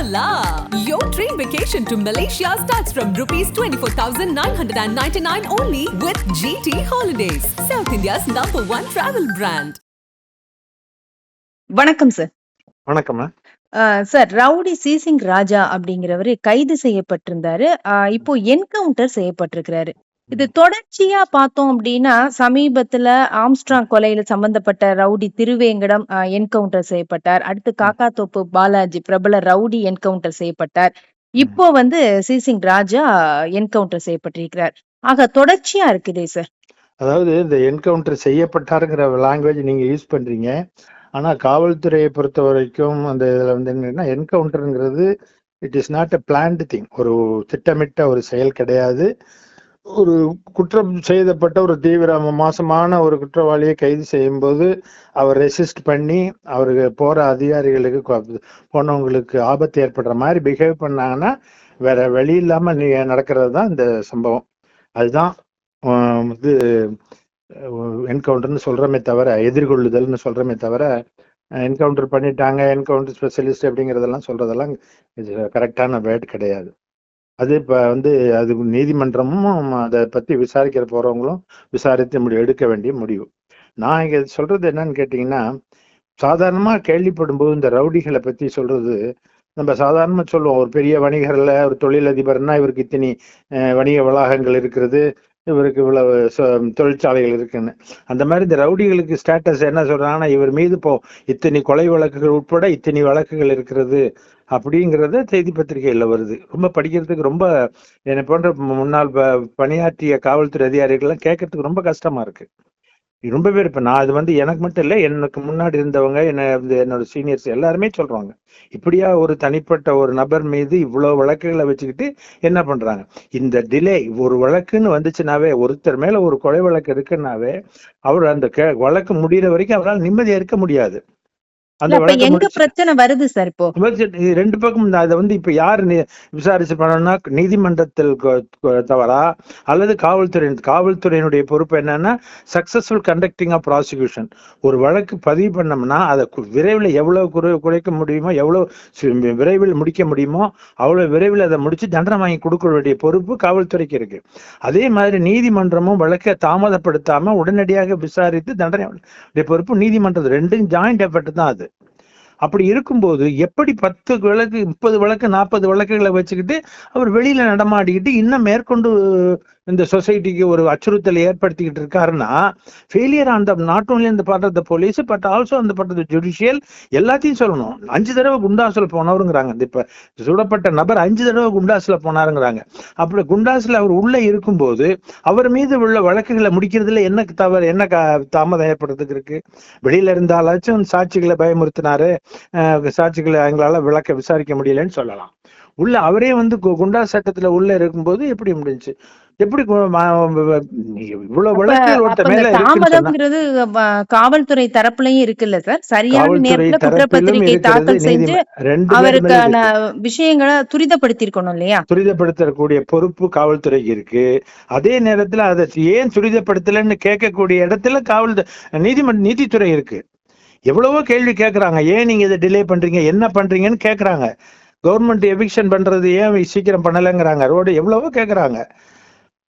Hola! Your dream vacation to Malaysia starts from rupees 24,999 only with GT Holidays, South India's number one travel brand. வணக்கம் sir வணக்கம்மா அஹ் sir rowdy Seizing Raja அப்படிங்கிறவரு கைது செய்யப்பட்டிருந்தாரு இப்போ encounter செய்யப்பட்டிருக்கிறாரு இது தொடர்ச்சியா பார்த்தோம் அப்படின்னா சமீபத்துல ஆம்ஸ்ட்ராங் கொலையில சம்பந்தப்பட்ட ரவுடி திருவேங்கடம் என்கவுண்டர் செய்யப்பட்டார். அடுத்து காக்காத்தோப்பு பாலாஜி பிரபல ரவுடி என்கவுண்டர் செய்யப்பட்டார். இப்போ வந்து சிசிங் ராஜா என்கவுண்டர் செய்யப்பட்டிருக்கிறார். ஆக தொடர்ச்சியா இருக்குதே சார். அதாவது இந்த என்கவுண்டர் செய்யப்பட்டாருங்கிற லாங்குவேஜ் நீங்க யூஸ் பண்றீங்க. ஆனா காவல்துறையை பொறுத்த வரைக்கும் அந்த இதுல வந்து என்னன்னா என்கவுண்டருங்கிறது it is not a planned thing ஒரு திட்டமிட்ட ஒரு செயல் கிடையாது. ஒரு குற்றம் செய்யப்பட்ட ஒரு தீவிர மோசமான ஒரு குற்றவாளியை கைது செய்யும்போது அவர் ரெசிஸ்ட் பண்ணி அவருக்கு போற அதிகாரிகளுக்கு போனவங்களுக்கு ஆபத்து ஏற்படுற மாதிரி பிஹேவ் பண்ணாங்கன்னா வேற வழி இல்லாம நடக்கிறது தான் இந்த சம்பவம். அதுதான் ஆஹ் இது என்கவுண்டர்னு சொல்றமே தவிர எதிர்கொள்ளுதல்னு சொல்றமே தவிர என்கவுண்டர் பண்ணிட்டாங்க என்கவுண்டர் ஸ்பெஷலிஸ்ட் அப்படிங்கிறதெல்லாம் சொல்றதெல்லாம் கரெக்டான வேர்ட் கிடையாது. அது இப்ப வந்து அது நீதிமன்றமும் அதை பத்தி விசாரிக்கிற போறவங்களும் விசாரித்து முடி எடுக்க வேண்டிய முடிவு. நான் இங்க சொல்றது என்னன்னு கேட்டீங்கன்னா சாதாரணமா கேள்விப்படும் போது இந்த ரவுடிகளை பத்தி சொல்றது நம்ம சாதாரணமா சொல்லுவோம் ஒரு பெரிய வணிகர்ல ஒரு தொழிலதிபர்னா இவருக்கு இத்தனி வணிக வளாகங்கள் இருக்கிறது இவருக்கு இவ்வளவு தொழிற்சாலைகள் இருக்குன்னு. அந்த மாதிரி இந்த ரவுடிகளுக்கு ஸ்டேட்டஸ் என்ன சொல்றாங்கன்னா இவர் மீது இப்போ இத்தனை கொலை வழக்குகள் உட்பட இத்தனை வழக்குகள் இருக்கிறது அப்படிங்கிறத செய்தி பத்திரிகையில வருது. ரொம்ப படிக்கிறதுக்கு ரொம்ப என்னை போன்ற முன்னாள் பணியாற்றிய காவல்துறை அதிகாரிகள்லாம் கேட்கறதுக்கு ரொம்ப கஷ்டமா இருக்கு. ரொம்ப பேர் இப்போ நான் அது வந்து எனக்கு மட்டும் இல்லை எனக்கு முன்னாடி இருந்தவங்க என்ன என்னோட சீனியர்ஸ் எல்லாருமே சொல்றாங்க. இப்படியா ஒரு தனிப்பட்ட ஒரு நபர் மீது இவ்வளவு வழக்குகளை வச்சுக்கிட்டு என்ன பண்றாங்க? இந்த டிலே ஒரு வழக்குன்னு வந்துச்சுனாவே ஒருத்தர் மேல ஒரு கொலை வழக்கு இருக்குன்னாவே அவர் அந்த வழக்கு முடியிற வரைக்கும் அவரால் நிம்மதியா இருக்க முடியாது. அந்த எங்க பிரச்சனை வருது சார் இப்போ? ரெண்டு பக்கம் இந்த அதை வந்து இப்ப யாரு விசாரிச்சு பண்ணணும்னா நீதிமன்றத்தில் தவறா? அல்லது காவல்துறை காவல்துறையினுடைய பொறுப்பு என்னன்னா சக்சஸ்ஃபுல் கண்டக்டிங் ஆஃப் ப்ராசிக்யூஷன் ஒரு வழக்கு பதிவு பண்ணோம்னா அதை விரைவில் எவ்வளவு குறை குறைக்க முடியுமோ எவ்வளவு விரைவில் முடிக்க முடியுமோ அவ்வளவு விரைவில் அதை முடிச்சு தண்டனை வாங்கி கொடுக்க வேண்டிய பொறுப்பு காவல்துறைக்கு இருக்கு. அதே மாதிரி நீதிமன்றமும் வழக்கை தாமதப்படுத்தாம உடனடியாக விசாரித்து தண்டனை பொறுப்பு நீதிமன்றம் ரெண்டும் ஜாயிண்ட் எஃபர்ட் தான் அது. அப்படி இருக்கும்போது எப்படி பத்து விளக்கு முப்பது விளக்கு நாற்பது விளக்குகளை வச்சுக்கிட்டு அவர் வெளியில நடமாடிக்கிட்டு இன்னும் மேற்கொண்டு இந்த சொசைட்டிக்கு ஒரு அச்சுறுத்தலை ஏற்படுத்திக்கிட்டு இருக்காருன்னா failure on the not only அந்த part of the police but also அந்த பார்ட் ஆஃப் த ஜுடிஷியல் எல்லாத்தையும் சொல்லணும். அஞ்சு தடவை குண்டாசல் போனவருங்கிறாங்க. இந்த இப்ப சுடப்பட்ட நபர் அஞ்சு தடவை குண்டாசில் போனாருங்கிறாங்க. அப்படி குண்டாசில் அவர் உள்ளே இருக்கும்போது அவர் மீது உள்ள வழக்குகளை முடிக்கிறதுல என்ன தவறு என்ன க- தாமதம் ஏற்படுறதுக்கு இருக்கு வெளியில இருந்தாலாச்சும் சாட்சிகளை பயமுறுத்தினாரு. சாட்சிகளை எங்களால் விளக்க விசாரிக்க முடியலன்னு சொல்லலாம். உள்ள அவரே வந்து குண்டா சட்டத்துல உள்ள இருக்கும்போது எப்படி முடிஞ்சுச்சு? எப்படி இவ்வளவு மேல சொன்னா தாமதம்ங்கிறது காவல்துறை தரப்புலயும் இருக்குல்ல சார்? சரியான நேரத்துல குற்றப்பத்திரிகை தாக்கல் செஞ்சு அவருக்கான விஷயங்களை துரிதப்படுத்திருக்கணும் இல்லையா? துரிதப்படுத்தக்கூடிய பொறுப்பு காவல்துறைக்கு இருக்கு. அதே நேரத்துல அதை ஏன் துரிதப்படுத்தலன்னு கேட்கக்கூடிய இடத்துல காவல் நீதிமன்ற நீதித்துறை இருக்கு. எவ்வளவோ கேள்வி கேட்கறாங்க ஏன் நீங்க இதை டிலே பண்றீங்க? என்ன பண்றீங்கன்னு கேட்கறாங்க கவர்மெண்ட் எவிக்ஷன் பண்றது ஏன் சீக்கிரம் பண்ணலைங்கிறாங்க. ரோடு எவ்வளவோ கேட்குறாங்க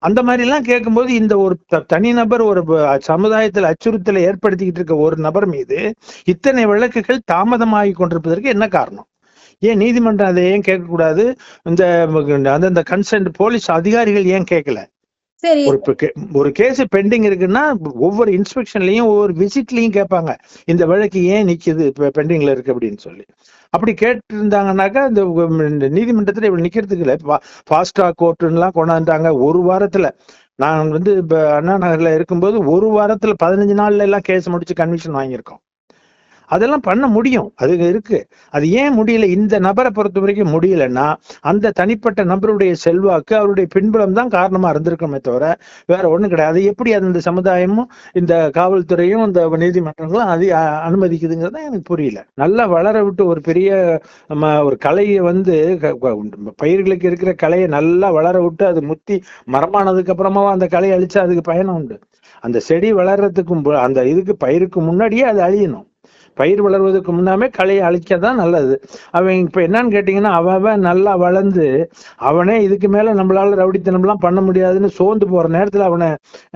அந்த மாதிரி எல்லாம் கேட்கும்போது இந்த ஒரு த- தனிநபர் ஒரு சமுதாயத்தில் அச்சுறுத்தலை ஏற்படுத்திக்கிட்டு இருக்க ஒரு நபர் மீது இத்தனை வழக்குகள் தாமதமாகி கொண்டிருப்பதற்கு என்ன காரணம்? ஏன் நீதிமன்றம் அதை ஏன் கேட்கக்கூடாது? இந்த அந்தந்த கன்சென்ட் போலீஸ் அதிகாரிகள் ஏன் கேட்கல? சரி. ஒரு கே- ஒரு கேஸ் பெண்டிங் இருக்குன்னா ஒவ்வொரு இன்ஸ்பெக்ஷன்லயும் ஒவ்வொரு விசிட்லயும் கேட்பாங்க. இந்த வழக்கு ஏன் நிக்குது இப்ப பெண்டிங்ல இருக்கு அப்படின்னு சொல்லி. அப்படி கேட்டு இருந்தாங்கன்னாக்கா இந்த இந்த நீதிமன்றத்துல இவ்வளவு நிக்கிறதுக்கு இல்ல. ஃபாஸ்டா கோர்ட்டுலாம் கொண்டாந்துட்டாங்க ஒரு வாரத்துல. நான் வந்து இப்ப அண்ணா நகர்ல இருக்கும்போது ஒரு வாரத்துல பதினஞ்சு நாள்ல எல்லாம் கேஸ் முடிச்சு கன்விஷன் வாங்கியிருக்கோம். அதெல்லாம் பண்ண முடியும். அது இருக்கு. அது ஏன் முடியல? இந்த நபரை பொறுத்த வரைக்கும் முடியலன்னா அந்த தனிப்பட்ட நபருடைய செல்வாக்கு அவருடைய பின்புலம் தான் காரணமா இருந்திருக்குமே தவிர வேற ஒண்ணும் கிடையாது. எப்படி அது இந்த சமுதாயமும் இந்த காவல்துறையும் இந்த நீதிமன்றங்களும் அது அனுமதிக்குதுங்கிறது தான் எனக்கு புரியல. நல்லா வளர விட்டு ஒரு பெரிய ஒரு கலையை வந்து க- பயிர்களுக்கு இருக்கிற கலையை நல்லா வளர விட்டு அது முத்தி மரமானதுக்கு அப்புறமா அந்த கலையை அழிச்சா அதுக்கு பயணம் உண்டு? அந்த செடி வளர்றதுக்கும் அந்த இதுக்கு பயிருக்கு முன்னாடியே அது அழியணும். பயிர் வளர்வதற்கு முன்னாமே களையை அழிக்க தான் நல்லது. அவன் இப்ப என்னன்னு கேட்டீங்கன்னா அவன் நல்லா வளர்ந்து அவனே இதுக்கு மேல நம்மளால ரவுடித்தனம்லாம் பண்ண முடியாதுன்னு சோர்ந்து போற நேரத்துல அவனை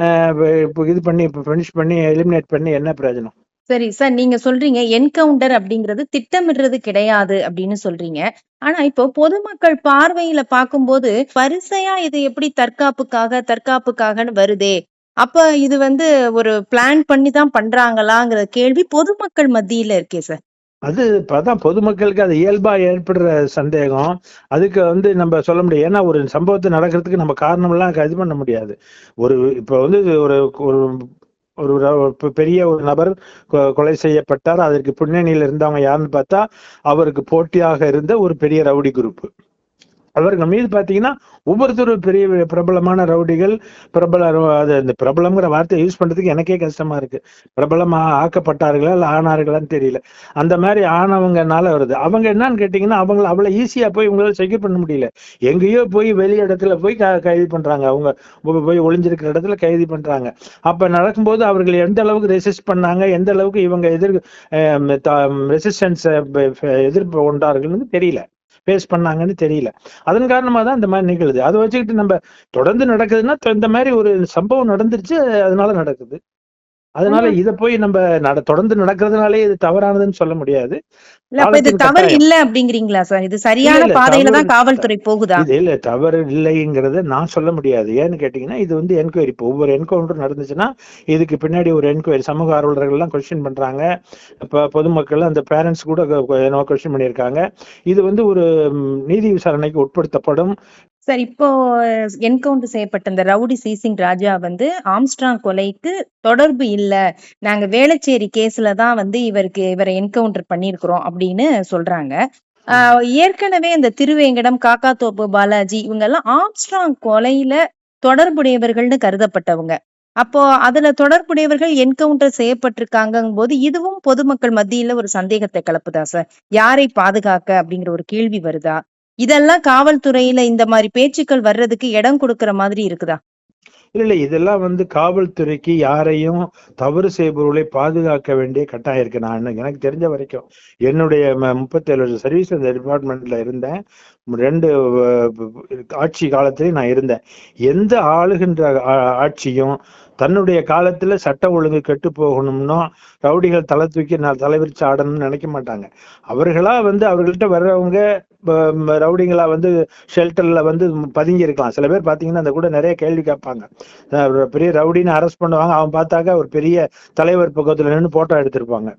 அஹ், இது பண்ணி ஃபினிஷ் பண்ணி எலிமினேட் பண்ணி என்ன பிரயோஜனம்? சரி சார் நீங்க சொல்றீங்க என்கவுண்டர் அப்படிங்கிறது திட்டமிடுறது கிடையாது அப்படின்னு சொல்றீங்க. ஆனா இப்போ பொதுமக்கள் பார்வையில பார்க்கும்போது வரிசையா இது எப்படி தற்காப்புக்காக தற்காப்புக்காகன்னு வருதே அப்ப இது வந்து ஒரு பிளான் பண்ணி தான் பண்றாங்களாங்கிற கேள்வி பொதுமக்கள் மத்தியில இருக்கே சார் அது அதான் பொதுமக்களுக்கு அது இயல்பா ஏற்படுற சந்தேகம். அதுக்கு வந்து நம்ம சொல்ல முடியாது. ஏன்னா ஒரு சம்பவத்தை நடக்கிறதுக்கு நம்ம காரணம்லாம் இது பண்ண முடியாது. ஒரு இப்ப வந்து ஒரு ஒரு ஒரு பெரிய ஒரு நபர் கொ- கொலை செய்யப்பட்டார். அதற்கு பின்னணியில் இருந்தவங்க யாருன்னு பார்த்தா அவருக்கு போட்டியாக இருந்த ஒரு பெரிய ரவுடி குரூப் அவர்கள் மீது பார்த்தீங்கன்னா ஒவ்வொருத்தரும் பெரிய பிரபலமான ரவுடிகள் பிரபல அது இந்த பிரபலங்கிற வார்த்தையை யூஸ் பண்ணுறதுக்கு எனக்கே கஷ்டமா இருக்கு. பிரபலமாக ஆக்கப்பட்டார்களா இல்லை ஆனார்களான்னு தெரியல. அந்த மாதிரி ஆனவங்கனால வருது. அவங்க என்னன்னு கேட்டீங்கன்னா அவங்கள அவ்வளோ ஈஸியாக போய் உங்களால் செக்யூர் பண்ண முடியல. எங்கேயோ போய் வெளி இடத்துல போய் க- கைது பண்ணுறாங்க அவங்க போய் ஒளிஞ்சிருக்கிற இடத்துல கைது பண்ணுறாங்க அப்போ நடக்கும்போது அவர்கள் எந்த அளவுக்கு ரெசிஸ்ட் பண்ணாங்க எந்த அளவுக்கு இவங்க எதிர் ரெசிஸ்டன்ஸை எதிர்ப்பு கொண்டார்கள்னு தெரியல. ஃபேஸ் பண்ணாங்கன்னு தெரியல. அதன் காரணமாக தான் இந்த மாதிரி நிகழுது. அதை வச்சுக்கிட்டு நம்ம தொடர்ந்து நடக்குதுன்னா இந்த மாதிரி ஒரு சம்பவம் நடந்துருச்சு அதனால நடக்குது. அதனால இத போய் நம்ம நட தொடர்ந்து நடக்கிறதுனாலே இது தவறானதுன்னு சொல்ல முடியாது. இல்ல அப்ப இது தவறு. இல்ல அப்படிங்கிறீங்களா சார்? இது சரியான பாதையில தான் காவல்துறை போகுதா? இது இல்ல தவறு இல்லைங்கிறத நான் சொல்ல முடியாது. ஏன்னு கேட்டீங்கன்னா இது வந்து என்கொயரி. இப்போ ஒவ்வொரு என்கவுண்டர் நடந்துச்சுன்னா இதுக்கு பின்னாடி ஒரு என்கொயரி. சமூக ஆர்வலர்கள் எல்லாம் கொஸ்டின் பண்றாங்க. இப்ப பொதுமக்கள் அந்த பேரண்ட்ஸ் கூட கொஸ்டின் பண்ணியிருக்காங்க. இது வந்து ஒரு நீதி விசாரணைக்கு உட்படுத்தப்படும். சார் இப்போ என்கவுண்டர் செய்யப்பட்ட இந்த ரவுடி சீசிங் ராஜா வந்து ஆம்ஸ்ட்ராங் கொலைக்கு தொடர்பு இல்ல. நாங்க வேளச்சேரி கேஸ்ல தான் வந்து இவருக்கு இவரை என்கவுண்டர் பண்ணியிருக்கிறோம் அப்படின்னு சொல்றாங்க. ஆஹ் ஏற்கனவே இந்த திருவேங்கடம் காக்காத்தோப்பு பாலாஜி இவங்க எல்லாம் ஆம்ஸ்ட்ராங் கொலையில தொடர்புடையவர்கள்னு கருதப்பட்டவங்க. அப்போ அதுல தொடர்புடையவர்கள் என்கவுண்டர் செய்யப்பட்டிருக்காங்கும் போது இதுவும் பொதுமக்கள் மத்தியில ஒரு சந்தேகத்தை கலப்புதா சார்? யாரை பாதுகாக்க அப்படிங்கிற ஒரு கேள்வி வருதா? இதெல்லாம் காவல்துறையில இந்த மாதிரி பேச்சுக்கள் வர்றதுக்கு இடம் கொடுக்கிற மாதிரி இருக்குதா? இல்ல இல்ல. இதெல்லாம் வந்து காவல்துறைக்கு யாரையும் தவறு செய்பவர்களை பாதுகாக்க வேண்டிய கட்டாயம் இருக்கு. நான் எனக்கு தெரிஞ்ச வரைக்கும் என்னுடைய முப்பத்தேழு வருஷம் சர்வீஸ் அந்த டிபார்ட்மெண்ட்ல இருந்தேன். ரெண்டு ஆட்சி காலத்திலையும் நான் இருந்தேன். எந்த ஆளுகின்ற ஆ- ஆட்சியும் தன்னுடைய காலத்துல சட்ட ஒழுங்கு கெட்டு போகணும்னோ ரவுடிகள் தலை தூக்கி நான் தலைவிரிச்சு ஆடணும்னு நினைக்க மாட்டாங்க. அவர்களா வந்து அவர்கள்ட்ட வர்றவங்க ரவுடிங்களா வந்து ஷெல்டர்ல வந்து பதுங்கி இருக்கலாம் சில பேர் பாத்தீங்கன்னா அந்த கூட நிறைய கேள்வி கேட்பாங்க. ஒரு பெரிய ரவுடின்னு அரெஸ்ட் பண்ணுவாங்க. அவன் பார்த்தாக்கா ஒரு பெரிய தலைவர் பக்கத்துல நின்று போட்டோ எடுத்திருப்பாங்க.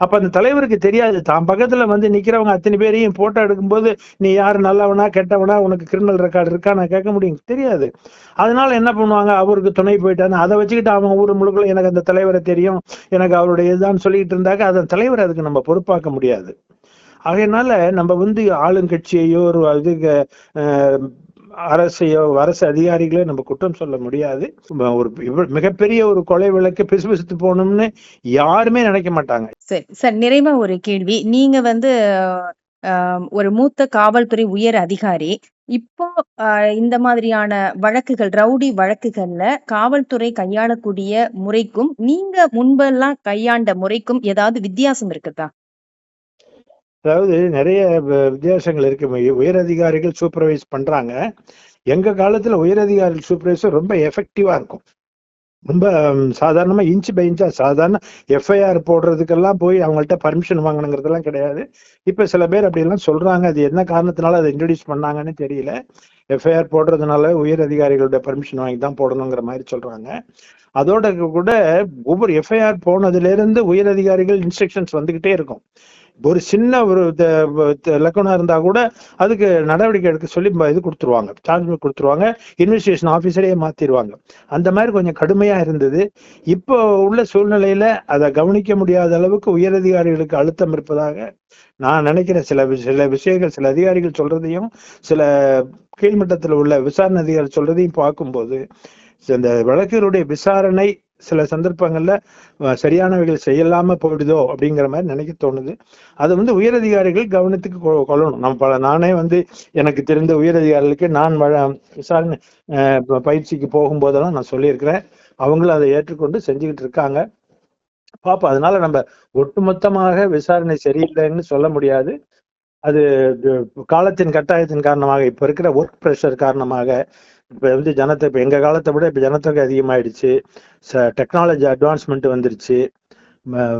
அப்ப அந்த தலைவருக்கு தெரியாது. தான் பக்கத்துல வந்து நிக்கிறவங்க அத்தனை பேரையும் போட்டோ எடுக்கும்போது நீ யார்? நல்லவனா? கெட்டவனா? உனக்கு கிரிமினல் ரெக்கார்டு இருக்கா? நான் கேட்க முடியும். தெரியாது. அதனால என்ன பண்ணுவாங்க? அவருக்கு துணை போயிட்டாங்க அதை வச்சுக்கிட்டு அவங்க ஊர் முழுக்க எனக்கு அந்த தலைவரை தெரியும். எனக்கு அவருடைய இதுதான் சொல்லிட்டு இருந்தாக்க அதன் தலைவர் அதுக்கு நம்ம பொறுப்பாக்க முடியாது. ஆகையினால நம்ம வந்து ஆளுங்கட்சியையோ ஒரு இது அரசையோ அரசு அதிகாரிகளோ நம்ம குற்றம் சொல்ல முடியாது. ஒரு மிகப்பெரிய ஒரு கொலை விளக்கு பிசுபிசுத்து போகணும்னு யாருமே நினைக்க மாட்டாங்க. சரி சார் நிறைவா ஒரு கேள்வி. நீங்க வந்து ஆஹ், ஒரு மூத்த காவல்துறை உயர் அதிகாரி. இப்போ ஆஹ், இந்த மாதிரியான வழக்குகள் ரவுடி வழக்குகள்ல காவல்துறை கையாளக்கூடிய முறைக்கும் நீங்க முன்பெல்லாம் கையாண்ட முறைக்கும் ஏதாவது வித்தியாசம் இருக்குதா? அதாவது நிறைய வித்தியாசங்கள் இருக்கு. உயர் அதிகாரிகள் சூப்பர்வைஸ் பண்றாங்க. எங்க காலத்துல உயர் அதிகாரிகள் சூப்பர்வைசர் ரொம்ப எஃபெக்டிவா இருக்கும். ரொம்ப சாதாரணமா இன்ச் பை இன்ச்சா சாதாரண எஃப்ஐஆர் போடுறதுக்கெல்லாம் போய் அவங்கள்ட்ட பர்மிஷன் வாங்கணுங்கிறதெல்லாம் கிடையாது. இப்ப சில பேர் அப்படி எல்லாம் சொல்றாங்க. அது என்ன காரணத்தினால அதை இன்ட்ரடியூஸ் பண்ணாங்கன்னு தெரியல. எஃப்ஐஆர் போடுறதுனால உயர் அதிகாரிகளுடைய பர்மிஷன் வாங்கி தான் போடணுங்கிற மாதிரி சொல்றாங்க. அதோட கூட ஒவ்வொரு எஃப்ஐஆர் போனதுல இருந்து உயர் அதிகாரிகள் இன்ஸ்ட்ரக்ஷன்ஸ் வந்துகிட்டே இருக்கும். ஒரு சின்ன ஒரு த- லக்கணம் இருந்தா கூட அதுக்கு நடவடிக்கை எடுக்க சொல்லி இது கொடுத்துருவாங்க. சார்ஜ் கொடுத்துருவாங்க. இன்வெஸ்டிகேஷன் ஆஃபீஸரே மாத்திடுவாங்க அந்த மாதிரி கொஞ்சம் கடுமையா இருந்தது. இப்போ உள்ள சூழ்நிலையில அதை கவனிக்க முடியாத அளவுக்கு உயரதிகாரிகளுக்கு அழுத்தம் இருப்பதாக நான் நினைக்கிற சில சில விஷயங்கள் சில அதிகாரிகள் சொல்றதையும் சில கீழ்மட்டத்தில் உள்ள விசாரணை அதிகாரி சொல்றதையும் பார்க்கும்போது இந்த வழக்குகளுடைய விசாரணை சில சந்தர்ப்பங்கள்ல சரியானவைகள் செய்யலாம போயிடுதோ அப்படிங்கிற மாதிரி நினைக்க தோணுது. அது வந்து உயரதிகாரிகள் கவனத்துக்கு கொ- கொள்ளணும். நம்ம பல நானே வந்து எனக்கு தெரிந்த உயரதிகாரிகளுக்கு நான் வழ- விசாரணை பயிற்சிக்கு போகும்போதெல்லாம் நான் சொல்லியிருக்கிறேன். அவங்களும் அதை ஏற்றுக்கொண்டு செஞ்சுக்கிட்டு இருக்காங்க. பார்ப்போம் அதனால நம்ம ஒட்டுமொத்தமாக விசாரணை சரியில்லைன்னு சொல்ல முடியாது. அது காலத்தின் கட்டாயத்தின் காரணமாக இப்ப இருக்கிற ஒர்க் ப்ரெஷர் காரணமாக இப்போ வந்து ஜனத்தை இப்போ எங்கள் காலத்தை விட இப்போ ஜனத்தொகை அதிகமாயிடுச்சு. டெக்னாலஜி அட்வான்ஸ்மெண்ட் வந்துருச்சு.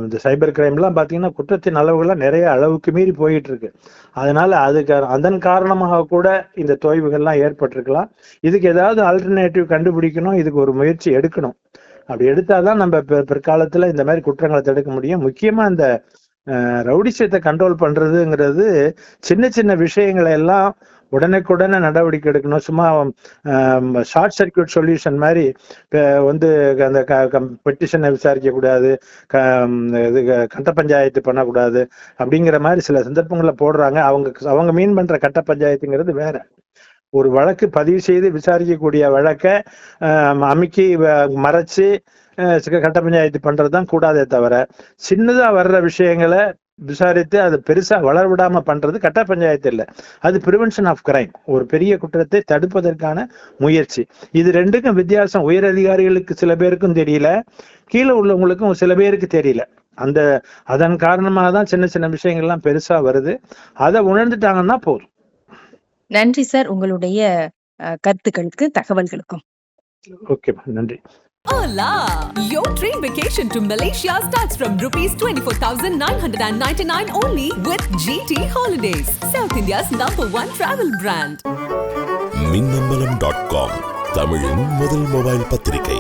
இந்த சைபர் கிரைம்லாம் பார்த்தீங்கன்னா குற்றத்தின் அளவுகள்லாம் நிறைய அளவுக்கு மீறி போயிட்டு இருக்கு அதனால அதுக்கு அதன் காரணமாக கூட இந்த தொய்வுகள்லாம் ஏற்பட்டிருக்கலாம். இதுக்கு ஏதாவது ஆல்டர்னேட்டிவ் கண்டுபிடிக்கணும் இதுக்கு ஒரு முயற்சி எடுக்கணும். அப்படி எடுத்தாதான் நம்ம பிற- பிற்காலத்துல இந்த மாதிரி குற்றங்களை தடுக்க முடியும். முக்கியமா இந்த ரவுடிசத்தை கண்ட்ரோல் பண்றதுங்கிறது சின்ன சின்ன விஷயங்களை எல்லாம் உடனுக்குடனே நடவடிக்கை எடுக்கணும். சும்மா ஷார்ட் சர்க்யூட் சொல்யூஷன் மாதிரி வந்து அந்த பெட்டிஷனை விசாரிக்க கூடாது க- இது கட்ட பஞ்சாயத்து பண்ணக்கூடாது அப்படிங்கிற மாதிரி சில சந்தர்ப்பங்களை போடுறாங்க. அவங்க அவங்க மீன் பண்ற கட்ட பஞ்சாயத்துங்கிறது வேற. ஒரு வழக்கு பதிவு செய்து விசாரிக்கக்கூடிய வழக்கை ஆஹ், அமுக்கி வ- மறைச்சு கட்ட பஞ்சாயத்து பண்றதுதான் கூடாதே தவிர சின்னதா வர்ற விஷயங்களை விசாரித்து அதை பெருசா வளர விடாம பண்றது கட்ட பஞ்சாயத்து இல்லை. அது பிரிவென்ஷன் ஆஃப் கிரைம் ஒரு பெரிய குற்றத்தை தடுப்பதற்கான முயற்சி. இது ரெண்டுக்கும் வித்தியாசம். உயர் அதிகாரிகளுக்கு சில பேருக்கும் தெரியல. கீழே உள்ளவங்களுக்கும் சில பேருக்கு தெரியல. அந்த அதன் காரணமாக தான் சின்ன சின்ன விஷயங்கள்லாம் பெருசா வருது. அதை உணர்ந்துட்டாங்கன்னா போதும். நன்றி சார். உங்களுடைய கருத்துக்களுக்கு தகவல்களுக்கும். ஓகே நன்றி. Hola! Your train vacation to Malaysia starts from rupees 24,999 only with GT Holidays, South India's number one travel brand. Minnambalam dot com தமிழின் முதல் மொபைல் பத்திரிகை